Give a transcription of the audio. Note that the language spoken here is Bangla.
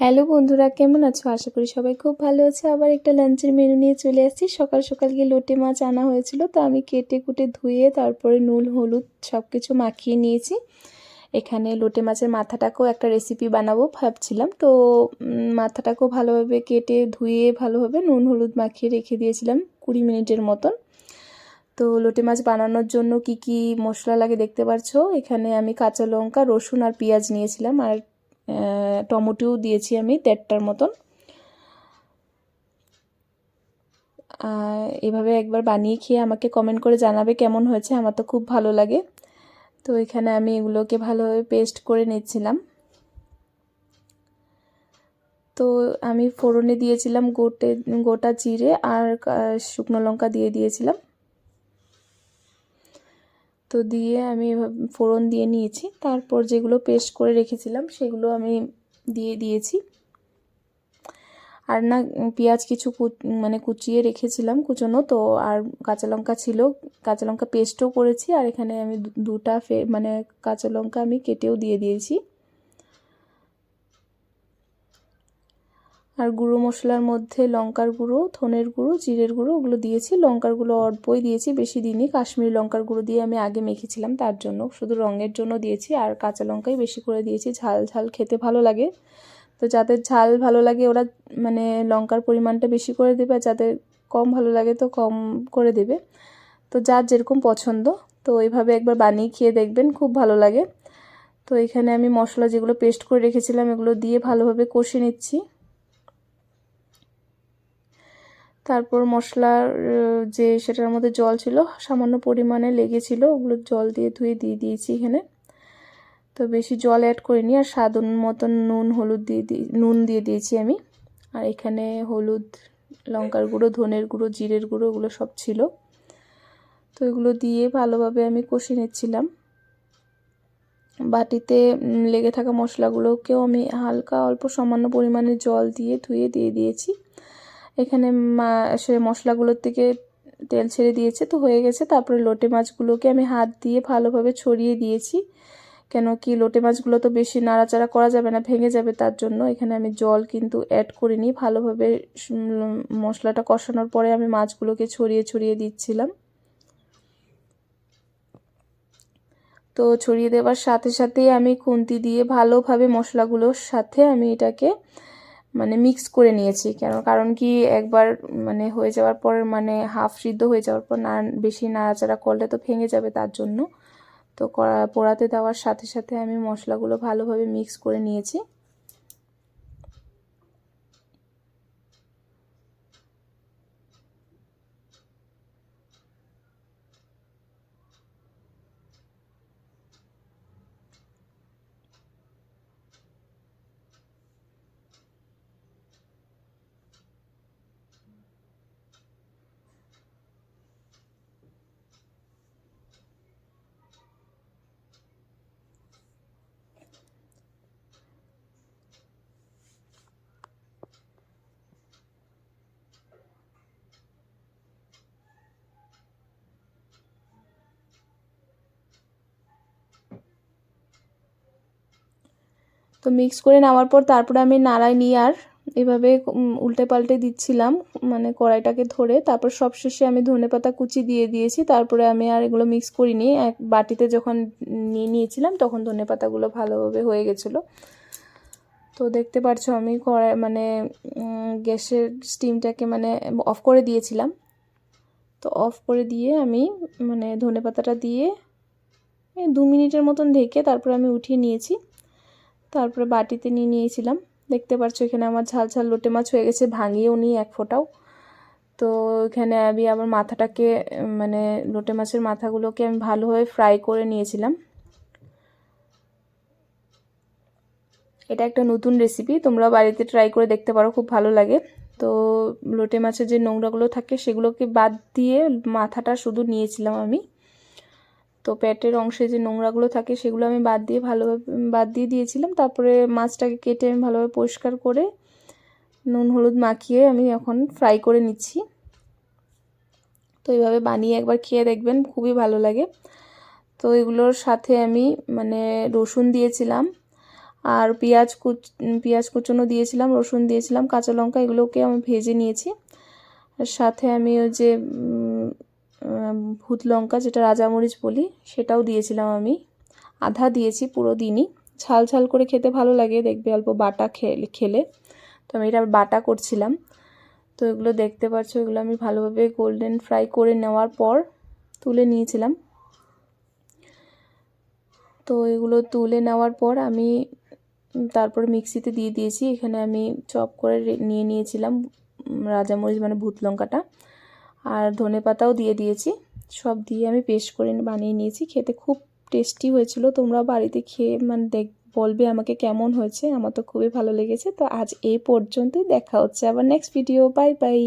হ্যালো বন্ধুরা, কেমন আছো? আশা করি সবাই খুব ভালো আছে। আবার একটা লাঞ্চের মেনু নিয়ে চলে আসছি। সকাল সকাল গিয়ে লোটে মাছ আনা হয়েছিল, তো আমি কেটে কুটে ধুয়ে তারপরে নুন, হলুদ সব কিছু মাখিয়ে নিয়েছি। এখানে লোটে মাছের মাথাটাকেও একটা রেসিপি বানাবো ভাবছিলাম, তো মাথাটাকেও ভালোভাবে কেটে ধুয়ে ভালোভাবে নুন, হলুদ মাখিয়ে রেখে দিয়েছিলাম কুড়ি মিনিটের মতন। তো লোটে মাছ বানানোর জন্য কি কি মশলা লাগে দেখতে পাচ্ছ এখানে আমি কাঁচা লঙ্কা, রসুন আর পেঁয়াজ নিয়েছিলাম, আর টমেটোও দিয়েছি আমি দেড়টার মতন। এভাবে একবার বানিয়ে খেয়ে আমাকে কমেন্ট করে জানাবে কেমন হয়েছে, আমার তো খুব ভালো লাগে। তো এখানে আমি এগুলোকে ভালোভাবে পেস্ট করে নিচ্ছিলাম। তো আমি ফোড়নে দিয়েছিলাম গোটে, গোটা জিরে আর শুকনো লঙ্কা দিয়ে দিয়েছিলাম। তো দিয়ে আমি ফোড়ন দিয়ে নিয়েছি। তারপর যেগুলো পেস্ট করে রেখেছিলাম, সেগুলো আমি দিয়ে দিয়েছি। আর না, পেঁয়াজ কিছু মানে কুচিয়ে রেখেছিলাম কুচোনো, তো আর কাঁচা লঙ্কা ছিল, কাঁচা লঙ্কা পেস্টও করেছি। আর এখানে আমি দুটা মানে কাঁচা লঙ্কা আমি কেটেও দিয়ে দিয়েছি। আর গুঁড়ো মশলার মধ্যে লঙ্কার গুঁড়ো, ধনের গুঁড়ো, জিরের গুঁড়ো, ওগুলো দিয়েছি। লঙ্কার গুঁড়ো অল্পই দিয়েছি, বেশি দিনই কাশ্মীরি লঙ্কার গুঁড়ো দিয়ে আমি আগে মেখেছিলাম তার জন্য। শুধু রঙের জন্য দিয়েছি আর কাঁচা লঙ্কাই বেশি করে দিয়েছি। ঝাল ঝাল খেতে ভালো লাগে। তো যাদের ঝাল ভালো লাগে ওরা মানে লঙ্কার পরিমাণটা বেশি করে দেবে আর যাদের কম ভালো লাগে তো কম করে দেবে। তো যার যেরকম পছন্দ, তো ওইভাবে একবার বানিয়ে খেয়ে দেখবেন, খুব ভালো লাগে। তো এখানে আমি মশলা যেগুলো পেস্ট করে রেখেছিলাম এগুলো দিয়ে ভালোভাবে কষে নিচ্ছি। তারপর মশলার যে সেটার মধ্যে জল ছিল, সামান্য পরিমাণে লেগেছিল, ওগুলো জল দিয়ে ধুয়ে দিয়ে দিয়েছি এখানে। তো বেশি জল অ্যাড করিনি, আর স্বাদ মতন নুন, হলুদ দিয়ে নুন দিয়ে দিয়েছি আমি। আর এখানে হলুদ, লঙ্কার গুঁড়ো, ধনের গুঁড়ো, জিরের গুঁড়ো, ওগুলো সব ছিল। তো এগুলো দিয়ে ভালোভাবে আমি কষে নিচ্ছিলাম। বাটিতে লেগে থাকা মশলাগুলোকেও আমি হালকা, অল্প সামান্য পরিমাণে জল দিয়ে ধুয়ে দিয়ে দিয়েছি। এখানে সে মশলাগুলোর থেকে তেল ছেড়ে দিয়েছে, তো হয়ে গেছে। তারপরে লোটে মাছগুলোকে আমি হাত দিয়ে ভালোভাবে ছড়িয়ে দিয়েছি। কেন কি লোটে মাছগুলো তো বেশি নাড়াচাড়া করা যাবে না, ভেঙে যাবে তার জন্য। এখানে আমি জল কিন্তু অ্যাড করিনি ভালোভাবে মশলাটা কষানোর পরে আমি মাছগুলোকে ছড়িয়ে ছড়িয়ে দিচ্ছিলাম। তো ছড়িয়ে দেওয়ার সাথে সাথেই আমি খুন্তি দিয়ে ভালোভাবে মশলাগুলোর সাথে আমি এটাকে মানে মিক্স করে নিয়েছি। কেন? কারণ কি একবার মানে হয়ে যাওয়ার পর মানে হাফ সিদ্ধ হয়ে যাওয়ার পর না, বেশি নাড়াচাড়া করলে তো ভেঙে যাবে তার জন্য। তো পোড়াতে দেওয়ার সাথে সাথে আমি মশলাগুলো ভালোভাবে মিক্স করে নিয়েছি। তো মিক্স করে নেওয়ার পর তারপরে আমি নাড়াই নিয়ে আর এভাবে উল্টে পাল্টে দিচ্ছিলাম মানে কড়াইটাকে ধরে। তারপর সবশেষে আমি ধনে পাতা কুচি দিয়ে দিয়েছি। তারপরে আমি আর এগুলো মিক্স করিনি। এক বাটিতে যখন নিয়ে নিয়েছিলাম তখন ধনে পাতাগুলো ভালোভাবে হয়ে গেছিল। তো দেখতে পাচ্ছ আমি কড়াই মানে গ্যাসের স্টিমটাকে মানে অফ করে দিয়েছিলাম। তো অফ করে দিয়ে আমি মানে ধনে পাতাটা দিয়ে দু মিনিটের মতন ঢেকে তারপরে আমি উঠিয়ে নিয়েছি। তারপরে বাটিতে নিয়ে নিয়েছিলাম। দেখতে পাচ্ছ এখানে আমার ঝাল ঝাল লোটে মাছ হয়ে গেছে ভাঙিয়েও নিই এক ফোঁটাও। তো এখানে আমি আবার মাথাটাকে মানে লোটে মাছের মাথাগুলোকে আমি ভালোভাবে ফ্রাই করে নিয়েছিলাম। এটা একটা নতুন রেসিপি তোমরা বাড়িতে ট্রাই করে দেখতে পারো, খুব ভালো লাগে। তো লোটে মাছের যে নোংরাগুলো থাকে সেগুলোকে বাদ দিয়ে মাথাটা শুধু নিয়েছিলাম আমি। তো পেটের অংশে যে নোংরাগুলো থাকে সেগুলো আমি বাদ দিয়ে ভালোভাবে বাদ দিয়ে দিয়েছিলাম। তারপরে মাছটাকে কেটে আমি ভালোভাবে পরিষ্কার করে নুন, হলুদ মাখিয়ে আমি এখন ফ্রাই করে নিচ্ছি। তো এইভাবে বানিয়ে একবার খেয়ে দেখবেন, খুবই ভালো লাগে। তো এগুলোর সাথে আমি মানে রসুন দিয়েছিলাম আর পেঁয়াজ কুচ পেঁয়াজ কুচনো দিয়েছিলাম, রসুন দিয়েছিলাম, কাঁচা লঙ্কা এগুলোকে আমি ভেজে নিয়েছি। সাথে আমি ওই যে ভূত লঙ্কা যেটা রাজামরিচ বলি, সেটাও দিয়েছিলাম আমি। আধা দিয়েছি পুরো দিনই। ঝাল ঝাল করে খেতে ভালো লাগে, দেখবে অল্প বাটা খেলে খেলে। তো আমি এটা বাটা করছিলাম। তো এগুলো দেখতে পাচ্ছ এগুলো আমি ভালোভাবে গোল্ডেন ফ্রাই করে নেওয়ার পর তুলে নিয়েছিলাম। তো এগুলো তুলে নেওয়ার পর আমি তারপর মিক্সিতে দিয়ে দিয়েছি। এখানে আমি চপ করে নিয়ে নিয়েছিলাম রাজামরিচ মানে ভূত লঙ্কাটা। আর ধনে পাতাও দিয়ে দিয়েছি। সব দিয়ে আমি পেস্ট করে বানিয়ে নিয়েছি। খেতে খুব টেস্টি হয়েছিল। তোমরা বাড়িতে খেয়ে মানে দেখ বলবে আমাকে কেমন হয়েছে। আমার তো খুবই ভালো লেগেছে। তো আজ এই পর্যন্তই। দেখা হচ্ছে আবার নেক্সট ভিডিও বাই বাই